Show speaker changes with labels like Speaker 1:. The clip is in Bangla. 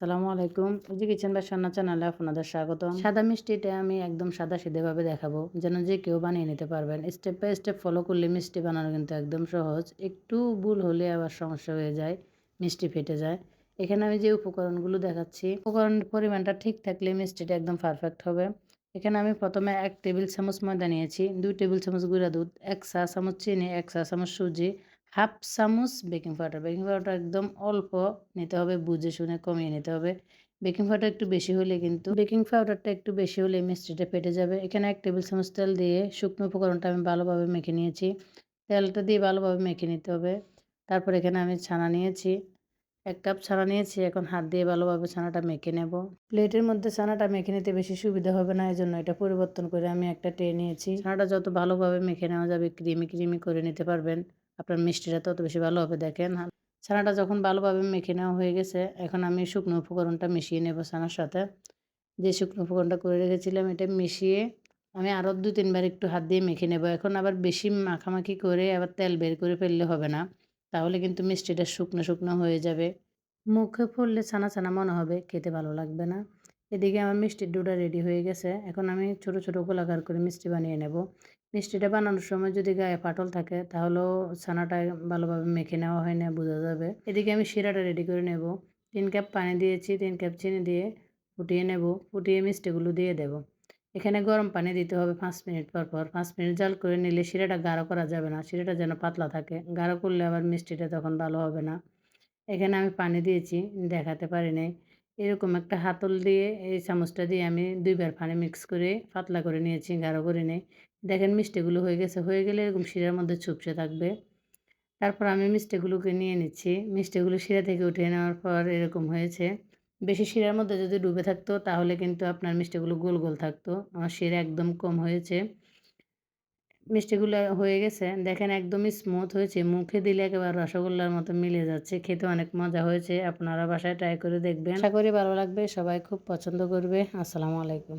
Speaker 1: সালামু আলাইকুম। উজি কিচেন বা সান্না চ্যানেলে আপনাদের স্বাগত সাদা মিষ্টিটা আমি একদম সাদা সিধেভাবে দেখাবো, যেন যে কেউ বানিয়ে নিতে পারবেন। স্টেপ বাই স্টেপ ফলো করলে মিষ্টি বানানো কিন্তু একদম সহজ। একটু ভুল হলে আবার সমস্যা হয়ে যায়, মিষ্টি ফেটে যায়। এখানে আমি যে উপকরণগুলো দেখাচ্ছি, উপকরণের পরিমাণটা ঠিক থাকলে মিষ্টিটা একদম পারফেক্ট হবে। এখানে আমি প্রথমে এক টেবিল চামচ ময়দা নিয়েছি, দুই টেবিল চামচ গুঁড়া দুধ, এক চা চামচ চিনি, এক চা চামচ সুজি হাফ চামচ বেকিং পাউডার। বেকিং পাউডার একদম অল্প নিতে হবে, বুঝে শুনে কমিয়ে নিতে হবে। বেকিং পাউডার একটু বেশি হলে কিন্তু বেকিং পাউডারটা একটু বেশি হলে মিষ্টিটা ফেটে যাবে। এখানে এক টেবিল চামচ তেল দিয়ে শুকনো উপকরণটা আমি ভালোভাবে মেখে নিয়েছি। তেলটা দিয়ে ভালোভাবে মেখে নিতে হবে। তারপর এখানে আমি ছানা নিয়েছি। এক কাপ ছানা নিয়েছি। এখন হাত দিয়ে ভালোভাবে ছানাটা মেখে নেব। প্লেটের মধ্যে ছানাটা মেখে নিতে বেশি সুবিধা হবে না এই জন্য এটা পরিবর্তন করে আমি একটা ট্রে নিয়েছি। ছানাটা যত ভালোভাবে মেখে নেওয়া যাবে, ক্রিমি ক্রিমি করে নিতে পারবেন। আপনার মিষ্টিটা তত বেশি ভালো হবে দেখেন। ছানাটা যখন ভালোভাবে মেখে নেওয়া হয়ে গেছে, এখন আমি শুকনো উপকরণটা মিশিয়ে নেব ছানার সাথে। যে শুকনো উপকরণটা করে রেখেছিলাম, এটা মিশিয়ে আমি আরও দু তিনবার একটু হাত দিয়ে মেখে নেব। এখন আবার বেশি মাখামাখি করে আবার তেল বের করে ফেললে হবে না, তাহলে কিন্তু মিষ্টিটা শুকনো শুকনো হয়ে যাবে। মুখে পড়লে ছানা ছানা মনে হবে, খেতে ভালো লাগবে না। এদিকে আমার মিষ্টির ডোটা রেডি হয়ে গেছে। এখন আমি ছোট ছোট গোলাকার করে মিষ্টি বানিয়ে নেব। মিষ্টিটা বানানোর সময় যদি গায়ে ফাটল থাকে, তাহলেও ছানাটা ভালোভাবে মেখে নেওয়া হয় না, বোঝা যাবে। এদিকে আমি শিরাটা রেডি করে নেব। তিন কাপ পানি দিয়েছি, তিন কাপ চিনি দিয়ে ফুটিয়ে নেব। ফুটিয়ে মিষ্টিগুলো দিয়ে দেব। এখানে গরম পানি দিতে হবে পাঁচ মিনিট পর পর। পাঁচ মিনিট জাল করে নিলে শিরাটা গাঢ় করা যাবে না, শিরাটা যেন পাতলা থাকে। গাঢ় করলে আবার মিষ্টিটা তখন ভালো হবে না। এখানে আমি পানি দিয়েছি, দেখাতে পারি নাই। এরকম একটা হাতল দিয়ে, এই চামচটা দিয়ে আমি দুইবার পানি মিক্স করে, পাতলা করে নিয়েছি, গাঢ় করে নিই। দেখেন মিষ্টিগুলো হয়ে গেছে, হয়ে গেলে এরকম শিরার মধ্যে চুপসে থাকবে। তারপর আমি মিষ্টিগুলোকে নিয়ে নিচ্ছি। মিষ্টিগুলো শিরা থেকে উঠিয়ে নেওয়ার পর এরকম হয়েছে। বেশি শিরার মধ্যে যদি ডুবে থাকতো, তাহলে কিন্তু আপনার মিষ্টিগুলো গোল গোল থাকতো। আমার শিরা একদম কম হয়েছে। মিষ্টিগুলো হয়ে গেছে। দেখেন একদমই স্মুথ হয়েছে। মুখে দিলে একেবারে রসগোল্লার মতো মিলে যাচ্ছে। খেতে অনেক মজা হয়েছে। আপনারা বাসায় ট্রাই করে দেখবেন। আশা করি ভালো লাগবে। সবাই খুব পছন্দ করবে। আসসালামু আলাইকুম।